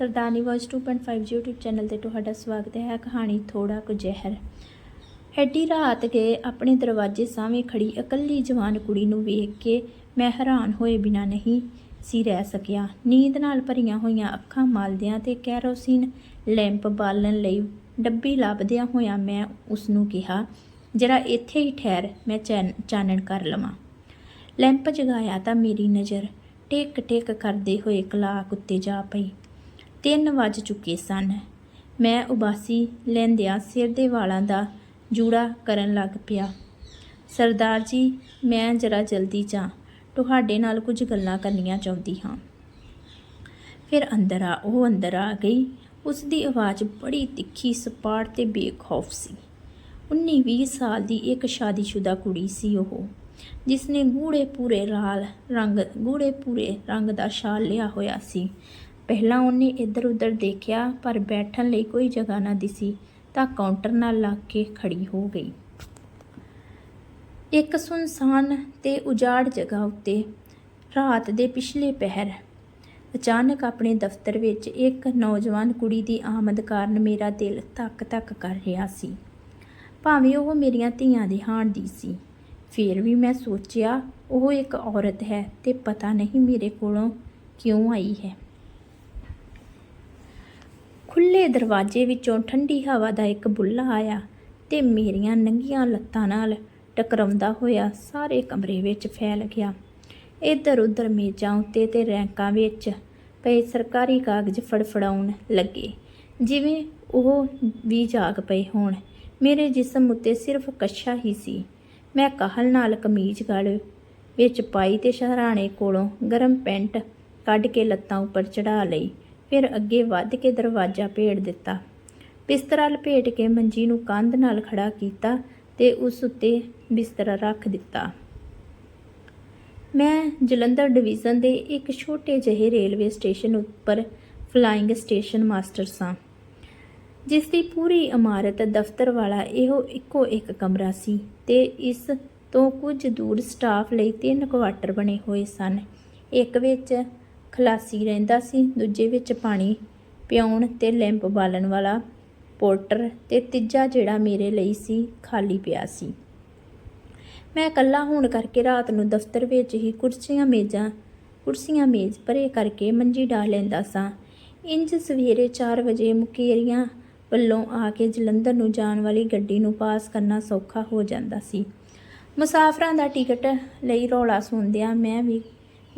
ਸਰਦਾਰਨੀ voice 2.5 YouTube channel ਤੇ ਤੁਹਾਡਾ ਸਵਾਗਤ ਹੈ। ਕਹਾਣੀ ਥੋੜਾ ਕੁ ਜ਼ਹਿਰ। ਐਡੀ ਰਾਤ ਗਏ, ਆਪਣੇ ਦਰਵਾਜ਼ੇ ਸਾਹਮਣੇ ਖੜੀ ਇਕੱਲੀ ਜਵਾਨ ਕੁੜੀ ਨੂੰ ਵੇਖ ਕੇ ਮੈਂ ਹੈਰਾਨ ਹੋਏ ਬਿਨਾ ਨਹੀਂ ਸੀ ਰਹਿ ਸਕਿਆ। ਨੀਂਦ ਨਾਲ ਭਰੀਆਂ ਹੋਈਆਂ ਅੱਖਾਂ ਮਲਦਿਆਂ ਤੇ ਕੈਰੋਸੀਨ ਲੈਂਪ ਬਾਲਣ ਲਈ ਡੱਬੀ ਲੱਭਦਿਆਂ ਹੋਇਆਂ ਮੈਂ ਉਸ ਨੂੰ ਕਿਹਾ, ਜਰਾ ਇੱਥੇ ਹੀ ਠਹਿਰ, ਮੈਂ ਚੈਨ- ਚਾਨਣ ਕਰ ਲਵਾਂ। ਲੈਂਪ ਜਗਾਇਆ ਤਾਂ ਮੇਰੀ ਨਜ਼ਰ ਟਿਕ ਟਿਕ ਕਰਦੇ ਹੋਏ ਕਲਾਕ ਉੱਤੇ ਜਾ ਪਈ। ਤਿੰਨ ਵੱਜ ਚੁੱਕੇ ਸਨ। ਮੈਂ ਉਬਾਸੀ ਲੈਂਦਿਆਂ ਸਿਰ ਦੇ ਵਾਲਾਂ ਦਾ ਜੂੜਾ ਕਰਨ ਲੱਗ ਪਿਆ। ਸਰਦਾਰ ਜੀ, ਮੈਂ ਜਰਾ ਜਲਦੀ ਜਾ। ਤੁਹਾਡੇ ਨਾਲ ਕੁਝ ਗੱਲਾਂ ਕਰਨੀਆਂ ਚਾਹੁੰਦੀ ਹਾਂ। ਫਿਰ ਅੰਦਰ ਆ, ਉਹ ਅੰਦਰ ਆ ਗਈ। ਉਸ ਦੀ ਆਵਾਜ਼ ਬੜੀ ਤਿੱਖੀ, ਸਪਾਟ ਤੇ ਬੇਖੌਫ ਸੀ। 19-20 ਸਾਲ ਦੀ ਇੱਕ ਸ਼ਾਦੀशुदा ਕੁੜੀ ਸੀ ਉਹ ਜਿਸ ਨੇ ਗੂੜੇ ਪੂਰੇ ਲਾਲ ਰੰਗ ਗੂੜੇ ਪੂਰੇ ਰੰਗ ਦਾ ਸ਼ਾਲ ਲਿਆ ਹੋਇਆ ਸੀ। ਪਹਿਲਾਂ ਉਹਨੇ ਇੱਧਰ ਉੱਧਰ ਦੇਖਿਆ, ਪਰ ਬੈਠਣ ਲਈ ਕੋਈ ਜਗ੍ਹਾ ਨਾ ਦਿਸੀ, ਤਾਂ ਕਾਊਂਟਰ ਨਾਲ ਲੱਗ ਕੇ ਖੜੀ ਹੋ ਗਈ। ਇੱਕ ਸੁਨਸਾਨ ਤੇ ਉਜਾੜ ਜਗ੍ਹਾ ਉੱਤੇ ਰਾਤ ਦੇ ਪਿਛਲੇ ਪਹਿਰ, ਅਚਾਨਕ ਆਪਣੇ ਦਫ਼ਤਰ ਵਿੱਚ ਇੱਕ ਨੌਜਵਾਨ ਕੁੜੀ ਦੀ ਆਮਦ ਕਾਰਨ ਮੇਰਾ ਦਿਲ ਧੱਕ ਧੱਕ ਕਰ ਰਿਹਾ ਸੀ। ਭਾਵੇਂ ਉਹ ਮੇਰੀਆਂ ਧੀਆਂ ਦੇ ਹਾਣ ਦੀ ਸੀ, ਫਿਰ ਵੀ ਮੈਂ ਸੋਚਿਆ, ਉਹ ਇੱਕ ਔਰਤ ਹੈ ਤੇ ਪਤਾ ਨਹੀਂ ਮੇਰੇ ਕੋਲੋਂ ਕਿਉਂ ਆਈ ਹੈ। ਖੁੱਲੇ ਦਰਵਾਜ਼ੇ ਵਿੱਚੋਂ ਠੰਡੀ ਹਵਾ ਦਾ ਇੱਕ ਬੁੱਲਾ ਆਇਆ ਤੇ ਮੇਰੀਆਂ ਨੰਗੀਆਂ ਲੱਤਾਂ ਨਾਲ ਟਕਰਾਉਂਦਾ ਹੋਇਆ ਸਾਰੇ ਕਮਰੇ ਵਿੱਚ ਫੈਲ ਗਿਆ। ਇੱਧਰ ਉੱਧਰ ਮੇਜ਼ਾਂ ਉੱਤੇ ਤੇ ਰੈਂਕਾਂ ਵਿੱਚ ਪਏ ਸਰਕਾਰੀ ਕਾਗਜ਼ ਫੜਫੜਾਉਣ ਲੱਗੇ। ਜਿਵੇਂ ਉਹ ਵੀ ਜਾਗ ਪਏ ਹੋਣ। ਮੇਰੇ ਜਿਸਮ ਉੱਤੇ ਸਿਰਫ ਕੱਛਾ ਹੀ ਸੀ। ਮੈਂ ਕਾਹਲ ਨਾਲ ਕਮੀਜ਼ ਗਲ ਵਿੱਚ ਪਾਈ ਤੇ ਸ਼ਹਰਾਣੇ ਕੋਲੋਂ ਗਰਮ ਪੈਂਟ ਕੱਢ ਕੇ ਲੱਤਾਂ ਉੱਪਰ ਚੜਾ ਲਈ। ਫਿਰ ਅੱਗੇ ਵੱਧ ਕੇ ਦਰਵਾਜ਼ਾ ਭੇੜ ਦਿੱਤਾ। ਬਿਸਤਰਾ ਲਪੇਟ ਕੇ ਮੰਜੀ ਨੂੰ ਕੰਧ ਨਾਲ ਖੜਾ ਕੀਤਾ ਤੇ ਉਸ ਉੱਤੇ ਬਿਸਤਰਾ ਰੱਖ ਦਿੱਤਾ। ਮੈਂ ਜਲੰਧਰ ਡਿਵੀਜ਼ਨ ਦੇ ਇੱਕ ਛੋਟੇ ਜਿਹੇ ਰੇਲਵੇ ਸਟੇਸ਼ਨ ਉੱਪਰ ਫਲਾਈਂਗ ਸਟੇਸ਼ਨ ਮਾਸਟਰ ਸਾਂ, ਜਿਸ ਦੀ ਪੂਰੀ ਇਮਾਰਤ ਦਫ਼ਤਰ ਵਾਲਾ ਇਹੋ ਇੱਕੋ ਇੱਕ ਕਮਰਾ ਸੀ ਤੇ ਇਸ ਤੋਂ ਕੁਝ ਦੂਰ ਸਟਾਫ ਲਈ ਤਿੰਨ ਕੁਆਟਰ ਬਣੇ ਹੋਏ ਸਨ, ਇੱਕ ਵਿੱਚ ਖਲਾਸੀ ਰਹਿੰਦਾ ਸੀ। ਦੂਜੇ ਵਿੱਚ ਪਾਣੀ ਪਿਆਉਣ ਤੇ ਲੈਂਪ ਬਾਲਣ ਵਾਲਾ ਪੋਰਟਰ ਤੇ ਤੀਜਾ ਜਿਹੜਾ ਮੇਰੇ ਲਈ ਸੀ, ਖਾਲੀ ਪਿਆ ਸੀ। ਮੈਂ ਇਕੱਲਾ ਹੋਣ ਕਰਕੇ ਰਾਤ ਨੂੰ ਦਫ਼ਤਰ ਵਿੱਚ ਹੀ ਕੁਰਸੀਆਂ, ਮੇਜ਼ਾਂ, ਕੁਰਸੀਆਂ, ਮੇਜ਼ ਪਰੇ ਕਰਕੇ ਮੰਜੀ ਢਾ ਲੈਂਦਾ ਸਾਂ। ਇੰਜ ਸਵੇਰੇ 4 ਵਜੇ ਮੁਕੇਰੀਆਂ ਵੱਲੋਂ ਆ ਕੇ ਜਲੰਧਰ ਨੂੰ ਜਾਣ ਵਾਲੀ ਗੱਡੀ ਨੂੰ ਪਾਸ ਕਰਨਾ ਸੌਖਾ ਹੋ ਜਾਂਦਾ ਸੀ। ਮੁਸਾਫਰਾਂ ਦਾ ਟਿਕਟ ਲਈ ਰੌਲਾ ਸੁਣਦਿਆਂ ਮੈਂ ਵੀ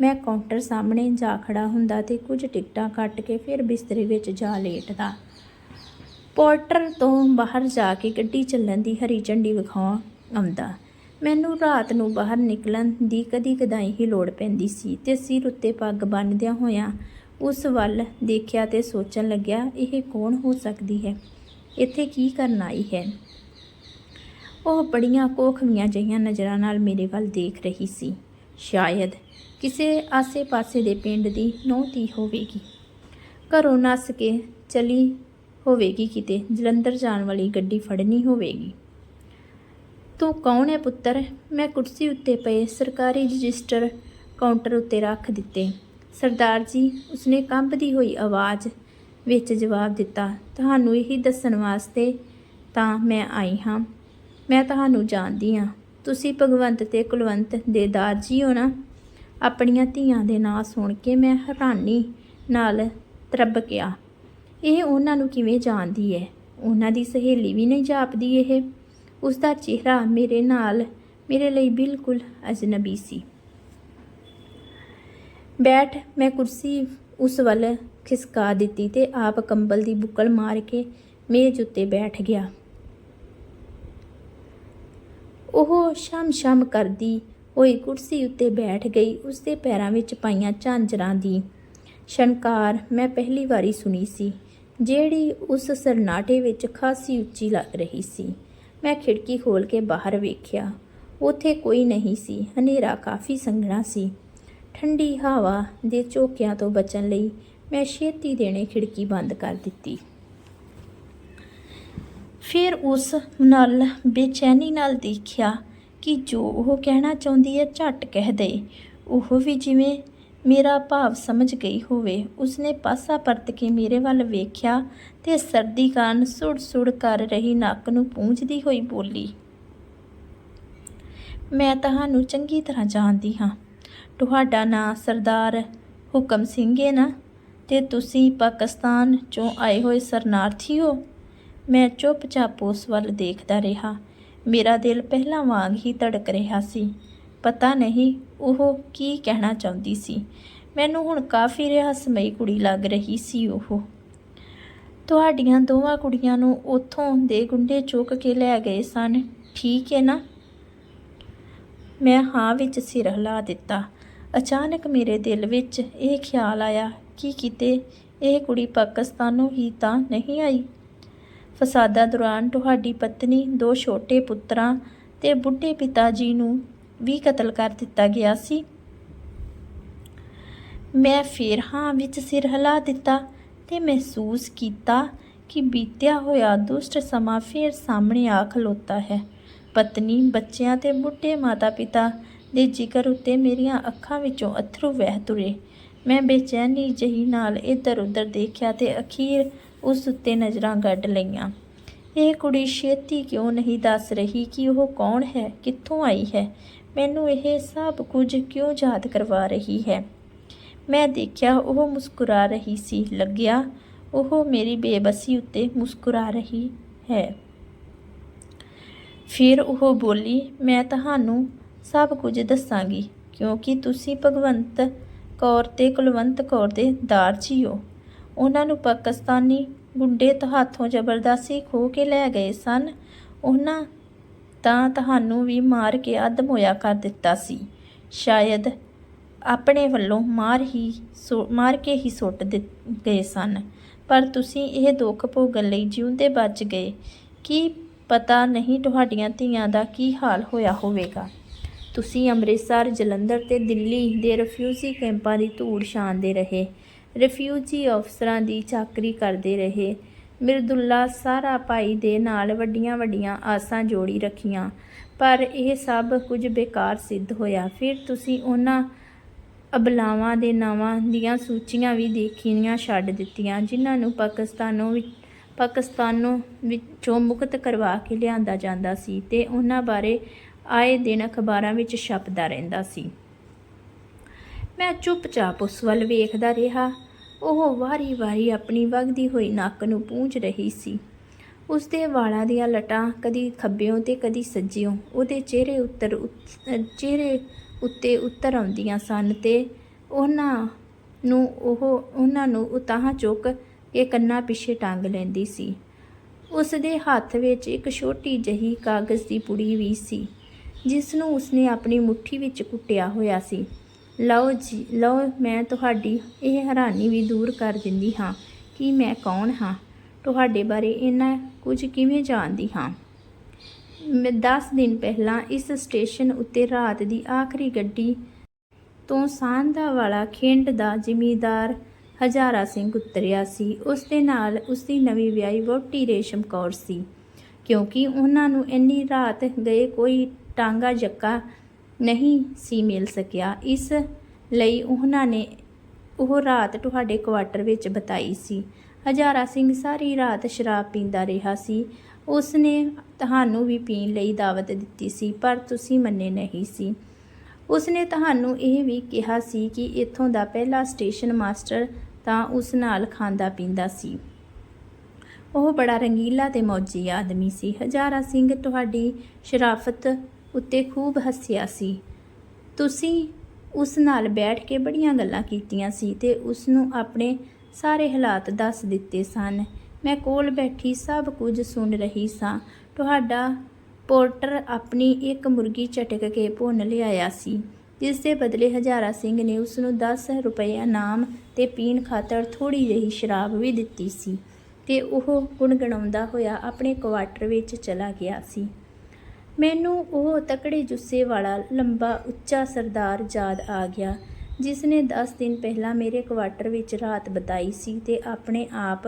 ਮੈਂ ਕਾਊਂਟਰ ਸਾਹਮਣੇ ਜਾ ਖੜਾ ਹੁੰਦਾ ਤੇ ਕੁਝ ਟਿਕਟਾਂ ਕੱਟ ਕੇ ਫਿਰ ਬਿਸਤਰੇ ਵਿੱਚ ਜਾ ਲੇਟਦਾ। ਪੋਰਟਰ ਤੋਂ ਬਾਹਰ ਜਾ ਕੇ ਗੱਡੀ ਚੱਲਣ ਦੀ ਹਰੀ ਝੰਡੀ ਵਿਖਾਉਣ ਆਉਂਦਾ। ਮੈਨੂੰ ਰਾਤ ਨੂੰ ਬਾਹਰ ਨਿਕਲਣ ਦੀ ਕਦੀ ਕਦਾਈ ਹੀ ਲੋੜ ਪੈਂਦੀ ਸੀ ਤੇ ਸਿਰ ਉੱਤੇ ਪੱਗ ਬੰਨ੍ਹਦਿਆਂ ਹੋਇਆਂ ਉਸ ਵੱਲ ਦੇਖਿਆ ਤੇ ਸੋਚਣ ਲੱਗਿਆ, ਇਹ ਕੌਣ ਹੋ ਸਕਦੀ ਹੈ? ਇੱਥੇ ਕੀ ਕਰਨ ਆਈ ਹੈ? ਉਹ ਬੜੀਆਂ ਕੋਖਵੀਆਂ ਜਿਹੀਆਂ ਨਜ਼ਰਾਂ ਨਾਲ ਮੇਰੇ ਵੱਲ ਦੇਖ ਰਹੀ ਸੀ। ਸ਼ਾਇਦ ਕਿਸੇ ਆਸੇ-ਪਾਸੇ ਦੇ ਪਿੰਡ ਦੀ ਨੌਤੀ ਹੋਵੇਗੀ। ਘਰੋਂ ਨੱਸ ਕੇ ਚਲੀ ਹੋਵੇਗੀ ਕਿਤੇ, ਜਲੰਧਰ ਜਾਣ ਵਾਲੀ ਗੱਡੀ ਫੜਨੀ ਹੋਵੇਗੀ। ਤੂੰ ਕੌਣ ਹੈ ਪੁੱਤਰ? ਮੈਂ ਕੁਰਸੀ ਉੱਤੇ ਪਏ ਸਰਕਾਰੀ ਰਜਿਸਟਰ ਕਾਊਂਟਰ ਉੱਤੇ ਰੱਖ ਦਿੱਤੇ ਸਰਦਾਰ ਜੀ, ਉਸਨੇ ਕੰਬਦੀ ਹੋਈ ਆਵਾਜ਼ ਵਿੱਚ ਜਵਾਬ ਦਿੱਤਾ, ਤੁਹਾਨੂੰ ਇਹੀ ਦੱਸਣ ਵਾਸਤੇ ਤਾਂ ਮੈਂ ਆਈ ਹਾਂ। ਮੈਂ ਤੁਹਾਨੂੰ ਜਾਣਦੀ ਹਾਂ। ਤੁਸੀਂ ਭਗਵੰਤ ਤੇ ਕੁਲਵੰਤ ਦੇ ਦਾਰ ਜੀ ਹੋ ਨਾ? ਆਪਣੀਆਂ ਧੀਆਂ ਦੇ ਨਾਂ ਸੁਣ ਕੇ ਮੈਂ ਹੈਰਾਨੀ ਨਾਲ ਤਰਬਕਿਆ ਇਹ ਉਹਨਾਂ ਨੂੰ ਕਿਵੇਂ ਜਾਣਦੀ ਹੈ ਉਹਨਾਂ ਦੀ ਸਹੇਲੀ ਵੀ ਨਹੀਂ ਜਾਪਦੀ ਇਹ। ਉਸ ਦਾ ਚਿਹਰਾ ਮੇਰੇ ਨਾਲ ਮੇਰੇ ਲਈ ਬਿਲਕੁਲ ਅਜਨਬੀ ਸੀ। ਬੈਠ, ਮੈਂ ਕੁਰਸੀ ਉਸ ਵੱਲ ਖਿਸਕਾ ਦਿੱਤੀ ਤੇ ਆਪ ਕੰਬਲ ਦੀ ਬੁੱਕਲ ਮਾਰ ਕੇ ਮੇਜ਼ ਉੱਤੇ ਬੈਠ ਗਿਆ। ਉਹ ਸ਼ਮ-ਸ਼ਮ ਕਰਦੀ ਹੋਈ ਕੁਰਸੀ ਉੱਤੇ ਬੈਠ ਗਈ, ਉਸਦੇ ਪੈਰਾਂ ਵਿੱਚ ਪਾਈਆਂ ਝਾਂਜਰਾਂ ਦੀ। ਸ਼ਨਕਾਰ ਮੈਂ ਪਹਿਲੀ ਵਾਰੀ ਸੁਣੀ ਸੀ, ਜਿਹੜੀ ਉਸ ਸਰਨਾਟੇ ਵਿੱਚ ਖਾਸੀ ਉੱਚੀ ਲੱਗ ਰਹੀ ਸੀ। ਮੈਂ ਖਿੜਕੀ ਖੋਲ ਕੇ ਬਾਹਰ ਵੇਖਿਆ। ਉੱਥੇ ਕੋਈ ਨਹੀਂ ਸੀ, ਹਨੇਰਾ ਕਾਫੀ ਸੰਘਣਾ ਸੀ। ਠੰਡੀ ਹਵਾ ਦੇ ਝੋਕਿਆਂ ਤੋਂ ਬਚਣ ਲਈ ਮੈਂ ਛੇਤੀ ਦੇਣੇ ਖਿੜਕੀ ਬੰਦ ਕਰ ਦਿੱਤੀ। ਫਿਰ ਉਸ ਨਾਲ ਬੇਚੈਨੀ ਨਾਲ ਦੇਖਿਆ ਕਿ ਜੋ ਉਹ ਕਹਿਣਾ ਚਾਹੁੰਦੀ ਹੈ ਝਟ ਕਹਿ ਦੇ। ਉਹ ਵੀ ਜਿਵੇਂ ਮੇਰਾ ਭਾਵ ਸਮਝ ਗਈ ਹੋਵੇ। ਉਸਨੇ ਪਾਸਾ ਪਰਤ ਕੇ ਮੇਰੇ ਵੱਲ ਵੇਖਿਆ ਤੇ ਸਰਦੀ ਕਾਰਨ ਸੁੜ-ਸੁੜ ਕਰ ਰਹੀ ਨੱਕ ਨੂੰ ਪੂੰਝਦੀ ਹੋਈ ਬੋਲੀ, ਮੈਂ ਤੁਹਾਨੂੰ ਚੰਗੀ ਤਰ੍ਹਾਂ ਜਾਣਦੀ ਹਾਂ। ਤੁਹਾਡਾ ਨਾਂ ਸਰਦਾਰ ਹੁਕਮ ਸਿੰਘ ਹੈ ਨਾ? ਤੇ ਤੁਸੀਂ ਪਾਕਿਸਤਾਨ ਚੋਂ ਆਏ ਹੋਏ ਸਰਨਾਰਥੀ ਹੋ? ਮੈਂ ਚੁੱਪਚਾਪ ਉਸ ਵੱਲ ਦੇਖਦਾ ਰਿਹਾ। ਮੇਰਾ ਦਿਲ ਪਹਿਲਾਂ ਵਾਂਗ ਹੀ ਧੜਕ ਰਿਹਾ ਸੀ। ਪਤਾ ਨਹੀਂ ਉਹ ਕੀ ਕਹਿਣਾ ਚਾਹੁੰਦੀ ਸੀ। ਮੈਨੂੰ ਹੁਣ ਕਾਫੀ ਰਹੱਸਮਈ ਕੁੜੀ ਲੱਗ ਰਹੀ ਸੀ ਉਹ। ਤੁਹਾਡੀਆਂ ਦੋਵਾਂ ਕੁੜੀਆਂ ਨੂੰ ਉੱਥੋਂ ਦੇ ਗੁੰਡੇ ਚੁੱਕ ਕੇ ਲੈ ਗਏ ਸਨ। ਠੀਕ ਹੈ ਨਾ? ਮੈਂ ਹਾਂ ਵਿੱਚ ਸਿਰ ਹਿਲਾ ਦਿੱਤਾ। ਅਚਾਨਕ ਮੇਰੇ ਦਿਲ ਵਿੱਚ ਇਹ ਖਿਆਲ ਆਇਆ ਕਿ ਕਿਤੇ ਇਹ ਕੁੜੀ ਪਾਕਿਸਤਾਨੋਂ ਹੀ ਤਾਂ ਨਹੀਂ ਆਈ। ਫਸਾਦਾਂ ਦੌਰਾਨ ਤੁਹਾਡੀ ਪਤਨੀ, ਦੋ ਛੋਟੇ ਪੁੱਤਰਾਂ ਤੇ ਬੁੱਢੇ ਪਿਤਾ ਜੀ ਨੂੰ ਵੀ ਕਤਲ ਕਰ ਦਿੱਤਾ ਗਿਆ ਸੀ। ਮੈਂ ਫਿਰ ਹਾਂ ਵਿੱਚ ਸਿਰ ਹਿਲਾ ਦਿੱਤਾ ਤੇ ਮਹਿਸੂਸ ਕੀਤਾ ਕਿ ਬੀਤਿਆ ਹੋਇਆ ਦੁਸ਼ਟ ਸਮਾਂ ਫਿਰ ਸਾਹਮਣੇ ਆ ਖਲੋਤਾ ਹੈ। ਪਤਨੀ, ਬੱਚਿਆਂ ਤੇ ਬੁੱਢੇ ਮਾਤਾ-ਪਿਤਾ ਦੇ ਜ਼ਿਕਰ ਉੱਤੇ ਮੇਰੀਆਂ ਅੱਖਾਂ ਵਿੱਚੋਂ ਅਥਰੂ ਵਹਿ ਤੁਰੇ। ਮੈਂ ਬੇਚੈਨੀ ਜਹੀ ਨਾਲ ਇੱਧਰ-ਉੱਧਰ ਦੇਖਿਆ ਤੇ ਅਖੀਰ ਉਸ ਉੱਤੇ ਨਜ਼ਰਾਂ ਗੱਡ ਲਈਆਂ। ਇਹ ਕੁੜੀ ਛੇਤੀ ਕਿਉਂ ਨਹੀਂ ਦੱਸ ਰਹੀ ਕਿ ਉਹ ਕੌਣ ਹੈ, ਕਿੱਥੋਂ ਆਈ ਹੈ? ਮੈਨੂੰ ਇਹ ਸਭ ਕੁਝ ਕਿਉਂ ਯਾਦ ਕਰਵਾ ਰਹੀ ਹੈ? ਮੈਂ ਦੇਖਿਆ ਉਹ ਮੁਸਕਰਾ ਰਹੀ ਸੀ। ਲੱਗਿਆ ਉਹ ਮੇਰੀ ਬੇਬਸੀ ਉੱਤੇ ਮੁਸਕਰਾ ਰਹੀ ਹੈ। ਫਿਰ ਉਹ ਬੋਲੀ, ਮੈਂ ਤੁਹਾਨੂੰ ਸਭ ਕੁਝ ਦੱਸਾਂਗੀ, ਕਿਉਂਕਿ ਤੁਸੀਂ ਭਗਵੰਤ ਕੌਰ ਤੇ ਕੁਲਵੰਤ ਕੌਰ ਦੇ ਦਾਰਜੀ ਹੋ। ਉਹਨਾਂ ਨੂੰ ਪਾਕਿਸਤਾਨੀ ਗੁੰਡੇ ਹੱਥੋਂ ਜ਼ਬਰਦਸਤੀ ਖੋਹ ਕੇ ਲੈ ਗਏ ਸਨ। ਉਹਨਾਂ ਤਾਂ ਤੁਹਾਨੂੰ ਵੀ ਮਾਰ ਕੇ ਅੱਧ ਮੋਇਆ ਕਰ ਦਿੱਤਾ ਸੀ। ਸ਼ਾਇਦ ਆਪਣੇ ਵੱਲੋਂ ਮਾਰ ਹੀ ਸੁ- ਮਾਰ ਕੇ ਹੀ ਸੁੱਟ ਦਿੱਤ- ਗਏ ਸਨ। ਪਰ ਤੁਸੀਂ ਇਹ ਦੁੱਖ ਭੋਗਣ ਲਈ ਜਿਉਂਦੇ ਬਚ ਗਏ। ਕੀ ਪਤਾ ਨਹੀਂ ਤੁਹਾਡੀਆਂ ਧੀਆਂ ਦਾ ਕੀ ਹਾਲ ਹੋਇਆ ਹੋਵੇਗਾ। ਤੁਸੀਂ ਅੰਮ੍ਰਿਤਸਰ, ਜਲੰਧਰ ਤੇ ਦਿੱਲੀ ਦੇ ਰਿਫਿਊਜੀ ਕੈਂਪਾਂ ਦੀ ਧੂੜ ਛਾਣਦੇ ਰਹੇ। ਰਿਫਿਊਜੀ ਅਫਸਰਾਂ ਦੀ ਚਾਕਰੀ ਕਰਦੇ ਰਹੇ। ਮਿਰਦੁੱਲਾ ਸਾਰਾ ਭਾਈ ਦੇ ਨਾਲ ਵੱਡੀਆਂ ਵੱਡੀਆਂ ਆਸਾਂ ਜੋੜੀ ਰੱਖੀਆਂ, ਪਰ ਇਹ ਸਭ ਕੁਝ ਬੇਕਾਰ ਸਿੱਧ ਹੋਇਆ। ਫਿਰ ਤੁਸੀਂ ਉਹਨਾਂ ਅਬਲਾਵਾਂ ਦੇ ਨਾਵਾਂ ਦੀਆਂ ਸੂਚੀਆਂ ਵੀ ਦੇਖੀਆਂ ਛੱਡ ਦਿੱਤੀਆਂ, ਜਿਨ੍ਹਾਂ ਨੂੰ ਪਾਕਿਸਤਾਨੋਂ ਵਿੱਚ ਪਾਕਿਸਤਾਨੋਂ ਵਿੱਚੋਂ ਮੁਕਤ ਕਰਵਾ ਕੇ ਲਿਆਂਦਾ ਜਾਂਦਾ ਸੀ ਤੇ ਉਹਨਾਂ ਬਾਰੇ ਆਏ ਦਿਨ ਅਖਬਾਰਾਂ ਵਿੱਚ ਛਪਦਾ ਰਹਿੰਦਾ ਸੀ। ਮੈਂ ਚੁੱਪਚਾਪ ਉਸ ਵੱਲ ਵੇਖਦਾ ਰਿਹਾ। ਉਹ ਵਾਰੀ-ਵਾਰੀ ਆਪਣੀ ਵਗਦੀ ਹੋਈ ਨੱਕ ਨੂੰ ਪੂੰਝ ਰਹੀ ਸੀ। ਉਸ ਦੇ ਵਾਲਾਂ ਦੀਆਂ ਲਟਾਂ ਕਦੀ ਖੱਬਿਓਂ ਤੇ ਕਦੀ ਸੱਜਿਓਂ ਉਹਦੇ ਚਿਹਰੇ ਉੱਤਰ ਉੱਤ- ਚਿਹਰੇ ਉੱਤੇ ਉੱਤਰ ਆਉਂਦੀਆਂ ਸਨ ਤੇ ਉਹਨਾਂ ਨੂੰ ਉਹ, ਉਹਨਾਂ ਨੂੰ ਉਤਾਂਹ ਚੁੱਕ ਕੇ ਕੰਨਾਂ ਪਿੱਛੇ ਟੰਗ ਲੈਂਦੀ ਸੀ। ਉਸ ਦੇ ਹੱਥ ਵਿੱਚ ਇੱਕ ਛੋਟੀ ਜਹੀ ਕਾਗਜ਼ ਦੀ ਪੁੜੀ ਵੀ ਸੀ ਜਿਸ ਨੂੰ ਉਸਨੇ ਆਪਣੀ ਮੁੱਠੀ ਵਿੱਚ ਕੁੱਟਿਆ ਹੋਇਆ ਸੀ। ਲਓ ਜੀ, ਲਓ ਮੈਂ ਤੁਹਾਡੀ ਇਹ ਹੈਰਾਨੀ ਵੀ ਦੂਰ ਕਰ ਦਿੰਦੀ ਹਾਂ ਕਿ ਮੈਂ ਕੌਣ ਹਾਂ? ਤੁਹਾਡੇ ਬਾਰੇ ਇੰਨਾ ਕੁਝ ਕਿਵੇਂ ਜਾਣਦੀ ਹਾਂ? ਮੈਂ 10 ਦਿਨ ਪਹਿਲਾਂ ਇਸ ਸਟੇਸ਼ਨ ਉੱਤੇ ਰਾਤ ਦੀ ਆਖਰੀ ਗੱਡੀ ਤੋਂ ਸਾਂਧਾ ਵਾਲਾ ਖਿੰਡ ਦਾ ਜ਼ਿਮੀਦਾਰ ਹਜ਼ਾਰਾ ਸਿੰਘ ਉਤਰਿਆ ਸੀ। ਉਸ ਦੇ ਨਾਲ ਉਸ ਦੀ ਨਵੀਂ ਵਿਆਹੀ ਵਹੁਟੀ ਰੇਸ਼ਮ ਕੌਰ ਸੀ। ਕਿਉਂਕਿ ਉਹਨਾਂ ਨੂੰ ਇੰਨੀ ਰਾਤ ਗਏ ਕੋਈ ਟਾਂਗਾ ਜੱਕਾ ਨਹੀਂ ਸੀ ਮਿਲ ਸਕਿਆ। ਇਸ ਲਈ ਉਹਨਾਂ ਨੇ ਉਹ ਰਾਤ ਤੁਹਾਡੇ ਕੁਆਟਰ ਵਿੱਚ ਬਿਤਾਈ ਸੀ। ਹਜ਼ਾਰਾ ਸਿੰਘ ਸਾਰੀ ਰਾਤ ਸ਼ਰਾਬ ਪੀਂਦਾ ਰਿਹਾ ਸੀ। ਉਸ ਨੇ ਤੁਹਾਨੂੰ ਵੀ ਪੀਣ ਲਈ ਦਾਵਤ ਦਿੱਤੀ ਸੀ, ਪਰ ਤੁਸੀਂ ਮੰਨੇ ਨਹੀਂ ਸੀ। ਉਸ ਨੇ ਤੁਹਾਨੂੰ ਇਹ ਵੀ ਕਿਹਾ ਸੀ ਕਿ ਇੱਥੋਂ ਦਾ ਪਹਿਲਾ ਸਟੇਸ਼ਨ ਮਾਸਟਰ ਤਾਂ ਉਸ ਨਾਲ ਖਾਂਦਾ ਪੀਂਦਾ ਸੀ। ਉਹ ਬੜਾ ਰੰਗੀਲਾ ਤੇ ਮੌਜੀ ਆਦਮੀ ਸੀ। ਹਜ਼ਾਰਾ ਸਿੰਘ ਤੁਹਾਡੀ ਸ਼ਰਾਫਤ ਉੱਤੇ ਖੂਬ ਹੱਸਿਆ ਸੀ। ਤੁਸੀਂ ਉਸ ਨਾਲ ਬੈਠ ਕੇ ਬੜੀਆਂ ਗੱਲਾਂ ਕੀਤੀਆਂ ਸੀ ਤੇ ਉਸ ਨੂੰ ਆਪਣੇ ਸਾਰੇ ਹਾਲਾਤ ਦੱਸ ਦਿੱਤੇ ਸਨ। ਮੈਂ ਕੋਲ ਬੈਠੀ ਸਭ ਕੁਝ ਸੁਣ ਰਹੀ ਸਾਂ। ਤੁਹਾਡਾ ਪੋਰਟਰ ਆਪਣੀ ਇੱਕ ਮੁਰਗੀ ਚਟਕ ਕੇ ਭੁੰਨ ਲਿਆਇਆ ਸੀ, ਜਿਸ ਦੇ ਬਦਲੇ ਹਜ਼ਾਰਾ ਸਿੰਘ ਨੇ ਉਸ ਨੂੰ 10 ਰੁਪਏ ਨਾਮ ਤੇ ਪੀਣ ਖਾਤਰ ਥੋੜੀ ਜਿਹੀ ਸ਼ਰਾਬ ਵੀ ਦਿੱਤੀ ਸੀ ਤੇ ਉਹ ਗੁਣਗਣਾਉਂਦਾ ਹੋਇਆ ਆਪਣੇ ਕੁਆਟਰ ਵਿੱਚ ਚਲਾ ਗਿਆ ਸੀ। ਮੈਨੂੰ ਉਹ ਤਕੜੇ ਜੁੱਸੇ ਵਾਲਾ ਲੰਬਾ ਉੱਚਾ ਸਰਦਾਰ ਯਾਦ ਆ ਗਿਆ ਜਿਸ ਨੇ 10 ਦਿਨ ਪਹਿਲਾਂ ਮੇਰੇ ਕੁਆਟਰ ਵਿੱਚ ਰਾਤ ਬਿਤਾਈ ਸੀ ਤੇ ਆਪਣੇ ਆਪ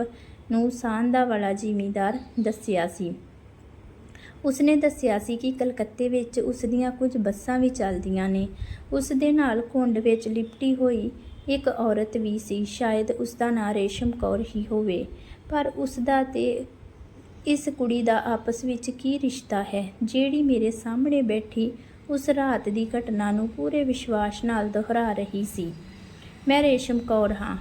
ਨੂੰ ਸਾਂਦਾ ਵਾਲਾ ਜ਼ਿਮੀਂਦਾਰ ਦੱਸਿਆ ਸੀ। ਉਸਨੇ ਦੱਸਿਆ ਸੀ ਕਿ ਕਲਕੱਤੇ ਵਿੱਚ ਉਸ ਦੀਆਂ ਕੁਝ ਬੱਸਾਂ ਵੀ ਚੱਲਦੀਆਂ ਨੇ। ਉਸ ਦੇ ਨਾਲ ਘੁੰਡ ਵਿੱਚ ਲਿਪਟੀ ਹੋਈ ਇੱਕ ਔਰਤ ਵੀ ਸੀ, ਸ਼ਾਇਦ ਉਸ ਦਾ ਨਾਂ ਰੇਸ਼ਮ ਕੌਰ ਹੀ ਹੋਵੇ। ਪਰ ਉਸ ਦਾ ਤੇ ਇਸ ਕੁੜੀ ਦਾ ਆਪਸ ਵਿੱਚ ਕੀ ਰਿਸ਼ਤਾ ਹੈ? ਜਿਹੜੀ ਮੇਰੇ ਸਾਹਮਣੇ ਬੈਠੀ ਉਸ ਰਾਤ ਦੀ ਘਟਨਾ ਨੂੰ ਪੂਰੇ ਵਿਸ਼ਵਾਸ ਨਾਲ ਦੁਹਰਾ ਰਹੀ ਸੀ। ਮੈਂ ਰੇਸ਼ਮ ਕੌਰ ਹਾਂ।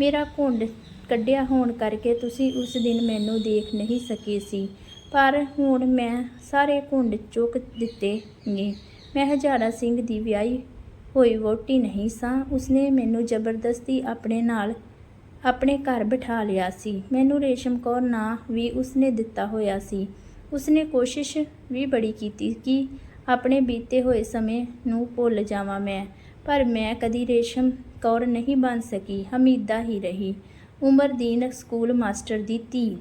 ਮੇਰਾ ਘੁੰਡ ਕੱਢਿਆ ਹੋਣ ਕਰਕੇ ਤੁਸੀਂ ਉਸ ਦਿਨ ਮੈਨੂੰ ਦੇਖ ਨਹੀਂ ਸਕੇ ਸੀ। ਪਰ ਹੁਣ ਮੈਂ ਸਾਰੇ ਘੁੰਡ ਚੁੱਕ ਦਿੱਤੇ ਨੇ। ਮੈਂ ਹਜ਼ਾਰਾ ਸਿੰਘ ਦੀ ਵਿਆਹੀ ਹੋਈ ਵੋਟੀ ਨਹੀਂ ਸਾਂ। ਉਸਨੇ ਮੈਨੂੰ ਜ਼ਬਰਦਸਤੀ ਆਪਣੇ ਨਾਲ ਆਪਣੇ ਘਰ ਬਿਠਾ ਲਿਆ ਸੀ। ਮੈਨੂੰ ਰੇਸ਼ਮ ਕੌਰ ਨਾਂ ਵੀ ਉਸਨੇ ਦਿੱਤਾ ਹੋਇਆ ਸੀ। ਉਸਨੇ ਕੋਸ਼ਿਸ਼ ਵੀ ਬੜੀ ਕੀਤੀ ਕਿ ਆਪਣੇ ਬੀਤੇ ਹੋਏ ਸਮੇਂ ਨੂੰ ਭੁੱਲ ਜਾਵਾਂ ਮੈਂ, ਪਰ ਮੈਂ ਕਦੀ ਰੇਸ਼ਮ ਕੌਰ ਨਹੀਂ ਬਣ ਸਕੀ, ਹਮੀਦਾ ਹੀ ਰਹੀ। ਉਮਰ ਦੀਨ ਸਕੂਲ ਮਾਸਟਰ ਦੀ ਧੀ।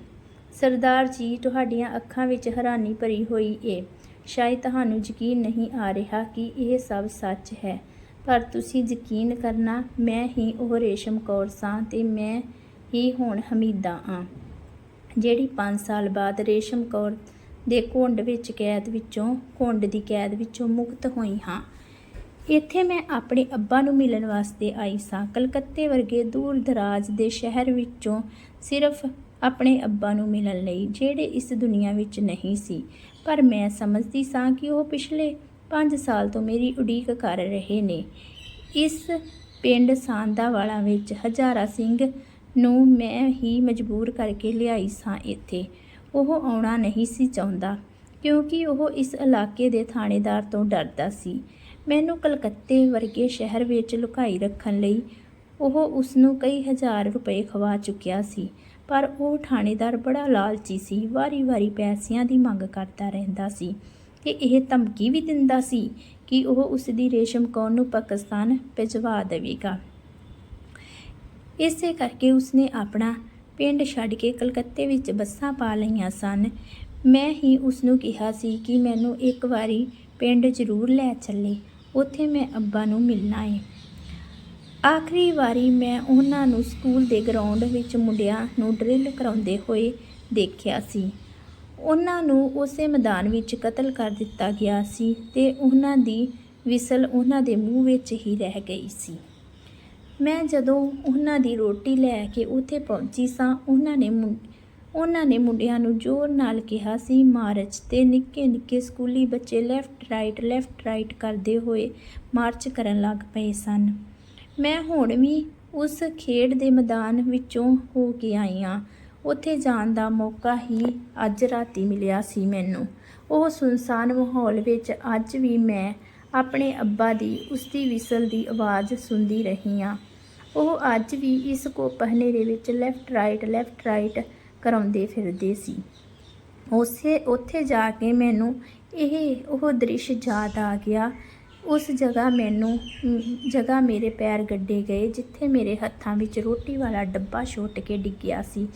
ਸਰਦਾਰ ਜੀ, ਤੁਹਾਡੀਆਂ ਅੱਖਾਂ ਵਿੱਚ ਹੈਰਾਨੀ ਭਰੀ ਹੋਈ ਏ। ਸ਼ਾਇਦ ਤੁਹਾਨੂੰ ਯਕੀਨ ਨਹੀਂ ਆ ਰਿਹਾ ਕਿ ਇਹ ਸਭ ਸੱਚ ਹੈ। ਪਰ ਤੁਸੀਂ ਯਕੀਨ ਕਰਨਾ, ਮੈਂ ਹੀ ਉਹ ਰੇਸ਼ਮ ਕੌਰ ਸਾਂ ਤੇ ਮੈਂ ਹੀ ਹੁਣ ਹਮੀਦਾ ਆਂ। ਜਿਹੜੀ 5 ਸਾਲ ਬਾਅਦ ਰੇਸ਼ਮ ਕੌਰ ਦੇ ਘੁੰਡ ਵਿੱਚ ਕੈਦ ਵਿੱਚੋਂ, ਘੁੰਡ ਦੀ ਕੈਦ ਵਿੱਚੋਂ ਮੁਕਤ ਹੋਈ ਹਾਂ। ਇੱਥੇ ਮੈਂ ਆਪਣੇ ਅੱਬਾ ਨੂੰ ਮਿਲਣ ਵਾਸਤੇ ਆਈ ਸਾਂ। ਕਲਕੱਤੇ ਵਰਗੇ ਦੂਰ ਦਰਾਜ ਦੇ ਸ਼ਹਿਰ ਵਿੱਚੋਂ ਸਿਰਫ ਆਪਣੇ ਅੱਬਾ ਨੂੰ ਮਿਲਣ ਲਈ, ਜਿਹੜੇ ਇਸ ਦੁਨੀਆ ਵਿੱਚ ਨਹੀਂ ਸੀ। ਪਰ ਮੈਂ ਸਮਝਦੀ ਸਾਂ ਕਿ ਉਹ ਪਿਛਲੇ 5 ਸਾਲ ਤੋਂ ਮੇਰੀ ਉਡੀਕ ਕਰ ਰਹੇ ਨੇ। ਇਸ ਪਿੰਡ ਸਾਂਦਾਵਾਲਾ ਵਿੱਚ ਹਜ਼ਾਰਾ ਸਿੰਘ ਨੂੰ ਮੈਂ ਹੀ ਮਜਬੂਰ ਕਰਕੇ ਲਿਆਈ ਸਾਂ ਇੱਥੇ। ਉਹ ਆਉਣਾ ਨਹੀਂ ਸੀ ਚਾਹੁੰਦਾ, ਕਿਉਂਕਿ ਉਹ ਇਸ ਇਲਾਕੇ ਦੇ ਥਾਣੇਦਾਰ ਤੋਂ ਡਰਦਾ ਸੀ। ਮੈਨੂੰ ਕਲਕੱਤੇ ਵਰਗੇ ਸ਼ਹਿਰ ਵਿੱਚ ਲੁਕਾਈ ਰੱਖਣ ਲਈ ਉਹ ਉਸ ਨੂੰ ਕਈ ਹਜ਼ਾਰ ਰੁਪਏ ਖਵਾ ਚੁੱਕਿਆ ਸੀ, ਪਰ ਉਹ ਥਾਣੇਦਾਰ ਬੜਾ ਲਾਲਚੀ ਸੀ, ਵਾਰੀ-ਵਾਰੀ ਪੈਸਿਆਂ ਦੀ ਮੰਗ ਕਰਦਾ ਰਹਿੰਦਾ ਸੀ। ਤੇ ਇਹ ਧਮਕੀ ਵੀ ਦਿੰਦਾ ਸੀ ਕਿ ਉਹ ਉਸ ਦੀ ਰੇਸ਼ਮ ਕੌਰ ਨੂੰ ਪਾਕਿਸਤਾਨ ਭਿਜਵਾ ਦੇਵੇਗਾ। ਇਸੇ ਕਰਕੇ ਉਸਨੇ ਆਪਣਾ ਪਿੰਡ ਛੱਡ ਕੇ ਕਲਕੱਤੇ ਵਿੱਚ ਬੱਸਾਂ ਪਾ ਲਈਆਂ ਸਨ। ਮੈਂ ਹੀ ਉਸ ਨੂੰ ਕਿਹਾ ਸੀ ਕਿ ਮੈਨੂੰ ਇੱਕ ਵਾਰੀ ਪਿੰਡ ਜ਼ਰੂਰ ਲੈ ਚੱਲੇ। ਉੱਥੇ ਮੈਂ ਅੱਬਾ ਨੂੰ ਮਿਲਣਾ ਏ। ਆਖਰੀ ਵਾਰੀ ਮੈਂ ਉਹਨਾਂ ਨੂੰ ਸਕੂਲ ਦੇ ਗਰਾਊਂਡ ਵਿੱਚ ਮੁੰਡਿਆਂ ਨੂੰ ਡਰਿਲ ਕਰਾਉਂਦੇ ਹੋਏ ਦੇਖਿਆ ਸੀ। ਉਹਨਾਂ ਨੂੰ ਉਸੇ ਮੈਦਾਨ ਵਿੱਚ ਕਤਲ ਕਰ ਦਿੱਤਾ ਗਿਆ ਸੀ ਤੇ ਉਹਨਾਂ ਦੀ ਵਿਸਲ ਉਹਨਾਂ ਦੇ ਮੂੰਹ ਵਿੱਚ ਹੀ ਰਹਿ ਗਈ ਸੀ। ਮੈਂ ਜਦੋਂ ਉਹਨਾਂ ਦੀ ਰੋਟੀ ਲੈ ਕੇ ਉੱਥੇ ਪਹੁੰਚੀ ਸਾਂ, ਉਹਨਾਂ ਨੇ ਉਹਨਾਂ ਨੇ ਮੁੰਡਿਆਂ ਨੂੰ ਜ਼ੋਰ ਨਾਲ ਕਿਹਾ ਸੀ, ਮਾਰਚ ਤੇ ਨਿੱਕੇ ਨਿੱਕੇ ਸਕੂਲੀ ਬੱਚੇ ਲੈਫਟ ਰਾਈਟ ਲੈਫਟ ਰਾਈਟ ਕਰਦੇ ਹੋਏ ਮਾਰਚ ਕਰਨ ਲੱਗ ਪਏ ਸਨ। ਮੈਂ ਹੁਣ ਵੀ ਉਸ ਖੇਡ ਦੇ ਮੈਦਾਨ ਵਿੱਚੋਂ ਹੋ ਕੇ ਆਈ ਹਾਂ। ਉੱਥੇ ਜਾਣ ਦਾ ਮੌਕਾ ਹੀ ਅੱਜ ਰਾਤੀ ਮਿਲਿਆ ਸੀ ਮੈਨੂੰ। ਉਹ ਸੁਨਸਾਨ ਮਾਹੌਲ ਵਿੱਚ ਅੱਜ ਵੀ ਮੈਂ ਆਪਣੇ ਅੱਬਾ ਦੀ, ਉਸਦੀ ਵਿਸਲ ਦੀ ਆਵਾਜ਼ ਸੁਣਦੀ ਰਹੀ ਹਾਂ। ਉਹ ਅੱਜ ਵੀ ਇਸ ਕੋਪ ਹਨੇਰੇ ਵਿੱਚ ਲੈਫਟ ਰਾਈਟ ਲੈਫਟ ਰਾਈਟ ਕਰਾਉਂਦੇ ਫਿਰਦੇ ਸੀ। ਉਸੇ, ਉੱਥੇ ਜਾ ਕੇ ਮੈਨੂੰ ਇਹ, ਉਹ ਦ੍ਰਿਸ਼ ਯਾਦ ਆ ਗਿਆ। ਉਸ ਜਗ੍ਹਾ ਮੈਨੂੰ, ਜਗ੍ਹਾ ਮੇਰੇ ਪੈਰ ਗੱਡੇ ਗਏ, ਜਿੱਥੇ ਮੇਰੇ ਹੱਥਾਂ ਵਿੱਚ ਰੋਟੀ ਵਾਲਾ ਡੱਬਾ ਛੁੱਟ ਕੇ ਡਿੱਗਿਆ ਸੀ।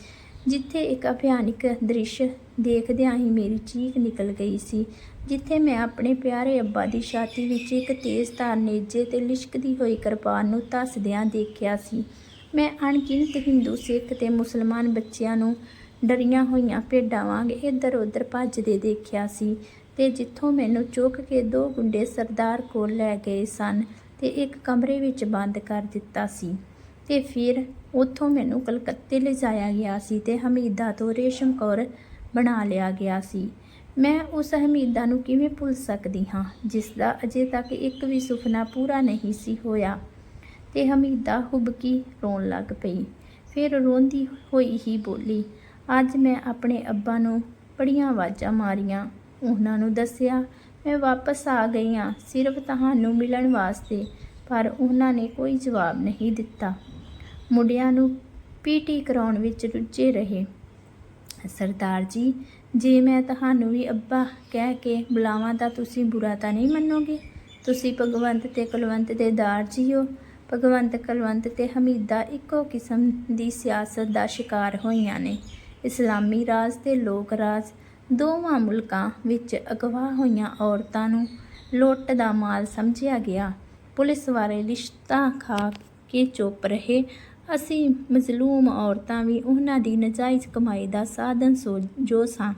ਜਿੱਥੇ ਇੱਕ ਭਿਆਨਕ ਦ੍ਰਿਸ਼ ਦੇਖਦਿਆਂ ਹੀ ਮੇਰੀ ਚੀਖ ਨਿਕਲ ਗਈ ਸੀ, ਜਿੱਥੇ ਮੈਂ ਆਪਣੇ ਪਿਆਰੇ ਅੱਬਾ ਦੀ ਛਾਤੀ ਵਿੱਚ ਇੱਕ ਤੇਜ਼ ਧਾਰ ਨੇਜੇ ਤੇ ਲਿਸ਼ਕਦੀ ਹੋਈ ਕਿਰਪਾਨ ਨੂੰ ਧੱਸਦਿਆਂ ਦੇਖਿਆ ਸੀ। ਮੈਂ ਅਣਗਿਣਤ ਹਿੰਦੂ, ਸਿੱਖ ਤੇ ਮੁਸਲਮਾਨ ਬੱਚਿਆਂ ਨੂੰ ਡਰੀਆਂ ਹੋਈਆਂ ਭੇਡਾਂ ਵਾਂਗ ਇੱਧਰ ਉੱਧਰ ਭੱਜਦੇ ਦੇਖਿਆ ਸੀ ਤੇ ਜਿੱਥੋਂ ਮੈਨੂੰ ਚੁੱਕ ਕੇ ਦੋ ਗੁੰਡੇ ਸਰਦਾਰ ਕੋਲ ਲੈ ਗਏ ਸਨ ਤੇ ਇੱਕ ਕਮਰੇ ਵਿੱਚ ਬੰਦ ਕਰ ਦਿੱਤਾ ਸੀ ਤੇ ਫਿਰ ਉੱਥੋਂ ਮੈਨੂੰ ਕਲਕੱਤੇ ਲਿਜਾਇਆ ਗਿਆ ਸੀ ਤੇ ਹਮੀਦਾ ਤੋਂ ਰੇਸ਼ਮ ਕੌਰ ਬਣਾ ਲਿਆ ਗਿਆ ਸੀ। ਮੈਂ ਉਸ ਹਮੀਦਾ ਨੂੰ ਕਿਵੇਂ ਭੁੱਲ ਸਕਦੀ ਹਾਂ, ਜਿਸ ਦਾ ਅਜੇ ਤੱਕ ਇੱਕ ਵੀ ਸੁਪਨਾ ਪੂਰਾ ਨਹੀਂ ਸੀ ਹੋਇਆ। ਤੇ ਹਮੀਦਾ ਹੁਬਕੀ ਰੋਣ ਲੱਗ ਪਈ। ਫਿਰ ਰੋਂਦੀ ਹੋਈ ਹੀ ਬੋਲੀ, ਅੱਜ ਮੈਂ ਆਪਣੇ ਅੱਬਾ ਨੂੰ ਬੜੀਆਂ ਆਵਾਜ਼ਾਂ ਮਾਰੀਆਂ। ਉਹਨਾਂ ਨੂੰ ਦੱਸਿਆ, ਮੈਂ ਵਾਪਸ ਆ ਗਈ ਹਾਂ ਸਿਰਫ ਤੁਹਾਨੂੰ ਮਿਲਣ ਵਾਸਤੇ, ਪਰ ਉਹਨਾਂ ਨੇ ਕੋਈ ਜਵਾਬ ਨਹੀਂ ਦਿੱਤਾ। ਮੁੰਡਿਆਂ ਨੂੰ ਪੀਟੀ ਕਰਾਉਣ ਵਿੱਚ ਰੁੱਝੇ ਰਹੇ। ਸਰਦਾਰ ਜੀ, ਜੇ ਮੈਂ ਤੁਹਾਨੂੰ ਵੀ ਅੱਬਾ ਕਹਿ ਕੇ ਬੁਲਾਵਾਂ ਤਾਂ ਤੁਸੀਂ ਬੁਰਾ ਤਾਂ ਨਹੀਂ ਮੰਨੋਗੇ? ਤੁਸੀਂ ਭਗਵੰਤ ਤੇ ਕੁਲਵੰਤ ਦੇ ਦਾਰ ਜੀ ਹੋ ਭਗਵੰਤ, ਕੁਲਵੰਤ ਤੇ ਹਮੀਦਾ ਇੱਕੋ ਕਿਸਮ ਦੀ ਸਿਆਸਤ ਦਾ ਸ਼ਿਕਾਰ ਹੋਈਆਂ ਨੇ। ਇਸਲਾਮੀ ਰਾਜ ਤੇ ਲੋਕ ਰਾਜ ਦੋਵਾਂ ਮੁਲਕਾਂ ਵਿੱਚ ਅਗਵਾ ਹੋਈਆਂ ਔਰਤਾਂ ਨੂੰ ਲੁੱਟ ਦਾ ਮਾਲ ਸਮਝਿਆ ਗਿਆ। ਪੁਲਿਸ ਵਾਲੇ ਲਿਸ਼ਤਾਂ ਖਾ ਕੇ ਚੁੱਪ ਰਹੇ। ਅਸੀਂ ਮਜ਼ਲੂਮ ਔਰਤਾਂ ਵੀ ਉਹਨਾਂ ਦੀ ਨਜਾਇਜ਼ ਕਮਾਈ ਦਾ ਸਾਧਨ ਸੋ, ਜੋ ਸਾਂ।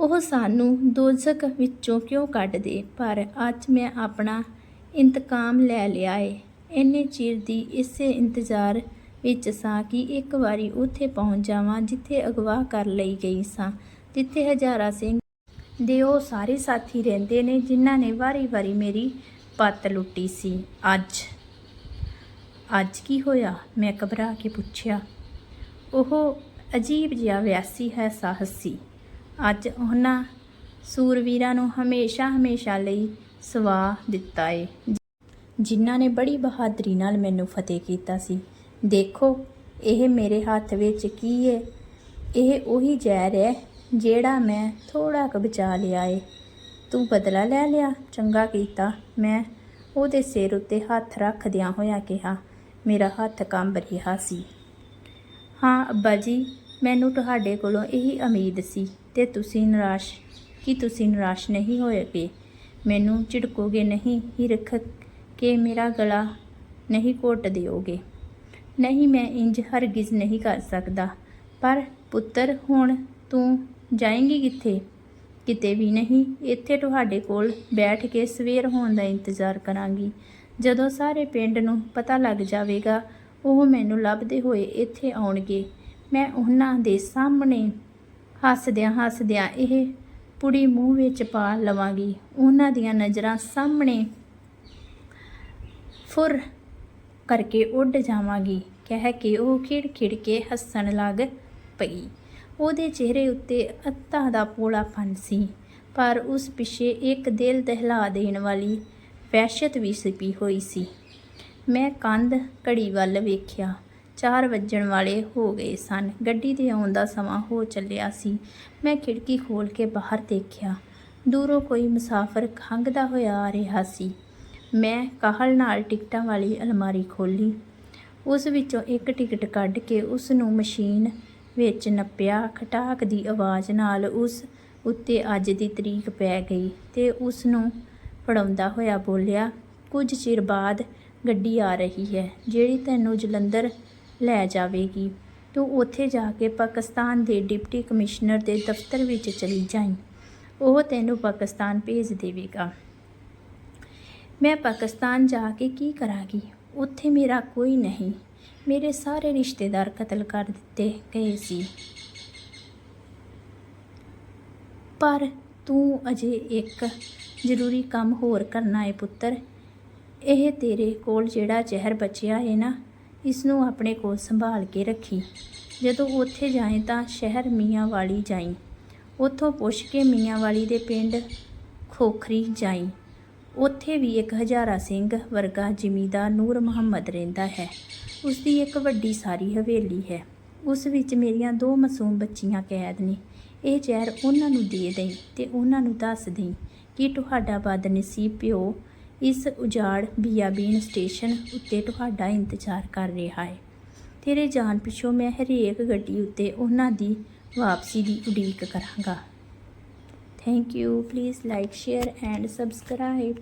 ਉਹ ਸਾਨੂੰ ਦੋਜ਼ਖ ਵਿੱਚੋਂ ਕਿਉਂ ਕੱਢਦੇ ਪਰ ਅੱਜ ਮੈਂ ਆਪਣਾ ਇੰਤਕਾਮ ਲੈ ਲਿਆ ਏ। ਇੰਨੇ ਚਿਰ ਦੀ ਇਸੇ ਇੰਤਜ਼ਾਰ ਵਿੱਚ ਸਾਂ ਕਿ ਇੱਕ ਵਾਰੀ ਉੱਥੇ ਪਹੁੰਚ ਜਾਵਾਂ ਜਿੱਥੇ ਅਗਵਾ ਕਰ ਲਈ ਗਈ ਸਾਂ, ਜਿੱਥੇ ਹਜ਼ਾਰਾ ਸਿੰਘ ਦੇ ਉਹ ਸਾਰੇ ਸਾਥੀ ਰਹਿੰਦੇ ਨੇ ਜਿਨ੍ਹਾਂ ਨੇ ਵਾਰੀ-ਵਾਰੀ ਮੇਰੀ ਪੱਤ ਲੁੱਟੀ ਸੀ। ਅੱਜ ਅੱਜ ਕੀ ਹੋਇਆ? ਮੈਂ ਘਬਰਾ ਕੇ ਪੁੱਛਿਆ। ਉਹ ਅਜੀਬ ਜਿਹਾ ਵਿਆਸੀ ਹੈ, ਸਾਹਸ। ਸੀ ਅੱਜ ਉਹਨਾਂ ਸੂਰਵੀਰਾਂ ਨੂੰ ਹਮੇਸ਼ਾ ਹਮੇਸ਼ਾ ਲਈ ਸਵਾ ਦਿੱਤਾ ਏ। ਜਿਨ੍ਹਾਂ ਨੇ ਬੜੀ ਬਹਾਦਰੀ ਨਾਲ ਮੈਨੂੰ ਫਤਿਹ ਕੀਤਾ ਸੀ। ਦੇਖੋ, ਇਹ ਮੇਰੇ ਹੱਥ ਵਿੱਚ ਕੀ ਏ? ਇਹ ਉਹੀ ਜ਼ਹਿਰ ਹੈ ਜਿਹੜਾ ਮੈਂ ਥੋੜਾ ਕੁ ਬਚਾ ਲਿਆ ਏ। ਤੂੰ ਬਦਲਾ ਲੈ ਲਿਆ, ਚੰਗਾ ਕੀਤਾ। ਮੈਂ ਉਹਦੇ ਸਿਰ ਉੱਤੇ ਹੱਥ ਰੱਖਦਿਆਂ ਹੋਇਆ ਕਿਹਾ ਮੇਰਾ ਹੱਥ ਕੰਬ ਰਿਹਾ ਸੀ। ਹਾਂ, ਅੱਬਾ ਜੀ, ਮੈਨੂੰ ਤੁਹਾਡੇ ਕੋਲੋਂ ਇਹੀ ਉਮੀਦ ਸੀ ਤੇ ਤੁਸੀਂ ਨਿਰਾਸ਼, ਕਿ ਤੁਸੀਂ ਨਿਰਾਸ਼ ਨਹੀਂ ਹੋਏਗੇ ਮੈਨੂੰ ਝਿੜਕੋਗੇ ਨਹੀਂ ਹੀ ਰੱਖ ਕੇ ਮੇਰਾ ਗਲਾ ਨਹੀਂ ਘੋਟ ਦਿਓਗੇ। ਨਹੀਂ, ਮੈਂ ਇੰਜ ਹਰਗਿਜ਼ ਨਹੀਂ ਕਰ ਸਕਦਾ। ਪਰ ਪੁੱਤਰ, ਹੁਣ ਤੂੰ ਜਾਏਂਗੀ ਕਿੱਥੇ? ਕਿਤੇ ਵੀ ਨਹੀਂ, ਇੱਥੇ ਤੁਹਾਡੇ ਕੋਲ ਬੈਠ ਕੇ ਸਵੇਰ ਹੋਣ ਦਾ ਇੰਤਜ਼ਾਰ ਕਰਾਂਗੀ। ਜਦੋਂ ਸਾਰੇ ਪਿੰਡ ਨੂੰ ਪਤਾ ਲੱਗ ਜਾਵੇਗਾ, ਉਹ ਮੈਨੂੰ ਲੱਭਦੇ ਹੋਏ ਇੱਥੇ ਆਉਣਗੇ। ਮੈਂ ਉਹਨਾਂ ਦੇ ਸਾਹਮਣੇ ਹੱਸਦਿਆਂ ਹੱਸਦਿਆਂ ਇਹ ਪੁੜੀ ਮੂੰਹ ਵਿੱਚ ਪਾ ਲਵਾਂਗੀ। ਉਹਨਾਂ ਦੀਆਂ ਨਜ਼ਰਾਂ ਸਾਹਮਣੇ ਫੁਰ ਕਰਕੇ ਉੱਡ ਜਾਵਾਂਗੀ। ਕਹਿ ਕੇ ਉਹ ਖਿੜ-ਖਿੜ ਕੇ ਹੱਸਣ ਲੱਗ ਪਈ। ਉਹਦੇ ਚਿਹਰੇ ਉੱਤੇ ਅੱਤਾ ਦਾ ਪੋਲਾਪਨ ਸੀ, ਪਰ ਉਸ ਪਿੱਛੇ ਇੱਕ ਦਿਲ ਦਹਿਲਾ ਦੇਣ ਵਾਲੀ ਵਹਿਸ਼ਤ ਵੀ ਛਿਪੀ ਹੋਈ ਸੀ। ਮੈਂ ਕੰਧ ਘੜੀ ਵੱਲ ਵੇਖਿਆ। 4 ਵੱਜਣ ਵਾਲੇ ਹੋ ਗਏ ਸਨ। ਗੱਡੀ ਦੇ ਆਉਣ ਦਾ ਸਮਾਂ ਹੋ ਚੱਲਿਆ ਸੀ। ਮੈਂ ਖਿੜਕੀ ਖੋਲ ਕੇ ਬਾਹਰ ਦੇਖਿਆ। ਦੂਰੋਂ ਕੋਈ ਮੁਸਾਫਰ ਖੰਘਦਾ ਹੋਇਆ ਆ ਰਿਹਾ ਸੀ। ਮੈਂ ਕਾਹਲ ਨਾਲ ਟਿਕਟਾਂ ਵਾਲੀ ਅਲਮਾਰੀ ਖੋਲੀ ਉਸ ਵਿੱਚੋਂ ਇੱਕ ਟਿਕਟ ਕੱਢ ਕੇ ਉਸ ਨੂੰ ਮਸ਼ੀਨ ਵਿੱਚ ਨੱਪਿਆ। ਖਟਾਕ ਦੀ ਆਵਾਜ਼ ਨਾਲ ਉਸ ਉੱਤੇ ਅੱਜ ਦੀ ਤਰੀਕ ਪੈ ਗਈ ਤੇ ਉਸ ਨੂੰ ਫੜਾਉਂਦਾ ਹੋਇਆ ਬੋਲਿਆ, ਕੁਝ ਚਿਰ ਬਾਅਦ ਗੱਡੀ ਆ ਰਹੀ ਹੈ, ਜਿਹੜੀ ਤੈਨੂੰ ਜਲੰਧਰ ਲੈ ਜਾਵੇਗੀ। ਤੂੰ ਉੱਥੇ ਜਾ ਕੇ ਪਾਕਿਸਤਾਨ ਦੇ ਡਿਪਟੀ ਕਮਿਸ਼ਨਰ ਦੇ ਦਫ਼ਤਰ ਵਿੱਚ ਚਲੀ ਜਾਈਂ। ਉਹ ਤੈਨੂੰ ਪਾਕਿਸਤਾਨ ਭੇਜ ਦੇਵੇਗਾ। ਮੈਂ ਪਾਕਿਸਤਾਨ ਜਾ ਕੇ ਕੀ ਕਰਾਂਗੀ? ਉੱਥੇ ਮੇਰਾ ਕੋਈ ਨਹੀਂ। ਮੇਰੇ ਸਾਰੇ ਰਿਸ਼ਤੇਦਾਰ ਕਤਲ ਕਰ ਦਿੱਤੇ ਗਏ ਸੀ। ਪਰ ਤੂੰ ਅਜੇ ਇੱਕ ਜ਼ਰੂਰੀ ਕੰਮ ਹੋਰ ਕਰਨਾ ਏ ਪੁੱਤਰ। ਇਹ ਤੇਰੇ ਕੋਲ ਜਿਹੜਾ ਜ਼ਹਿਰ ਬਚਿਆ ਏ ਨਾ ਇਸ ਨੂੰ ਆਪਣੇ ਕੋਲ ਸੰਭਾਲ ਕੇ ਰੱਖੀ। ਜਦੋਂ ਉੱਥੇ ਜਾਏ ਤਾਂ ਸ਼ਹਿਰ ਮੀਆਂ ਵਾਲੀ ਜਾਈ। ਉੱਥੋਂ ਪੁੱਛ ਕੇ ਮੀਆਂ ਵਾਲੀ ਦੇ ਪਿੰਡ ਖੋਖਰੀ ਜਾਈ। ਉੱਥੇ ਵੀ ਇੱਕ ਹਜ਼ਾਰਾ ਸਿੰਘ ਵਰਗਾ ਜ਼ਿਮੀਂਦਾਰ ਨੂਰ ਮੁਹੰਮਦ ਰਹਿੰਦਾ ਹੈ। ਉਸ ਦੀ ਇੱਕ ਵੱਡੀ ਸਾਰੀ ਹਵੇਲੀ ਹੈ। ਉਸ ਵਿੱਚ ਮੇਰੀਆਂ ਦੋ ਮਾਸੂਮ ਬੱਚੀਆਂ ਕੈਦ ਨੇ। ਇਹ ਜ਼ਹਿਰ ਉਹਨਾਂ ਨੂੰ ਦੇ ਦੇਈ ਤੇ ਉਹਨਾਂ ਨੂੰ ਦੱਸ ਦੇਈ। ਕਿ ਤੁਹਾਡਾ ਬਦਨਸੀਬ ਪਿਓ ਇਸ ਉਜਾੜ ਬੀਆਬੀਨ ਸਟੇਸ਼ਨ ਉੱਤੇ ਤੁਹਾਡਾ ਇੰਤਜ਼ਾਰ ਕਰ ਰਿਹਾ ਹੈ। ਤੇਰੇ ਜਾਣ ਪਿਛੋਂ ਮੈਂ ਹਰੇਕ ਗੱਡੀ ਉੱਤੇ ਉਹਨਾਂ ਦੀ ਵਾਪਸੀ ਦੀ ਉਡੀਕ ਕਰਾਂਗਾ। Thank you please like share and subscribe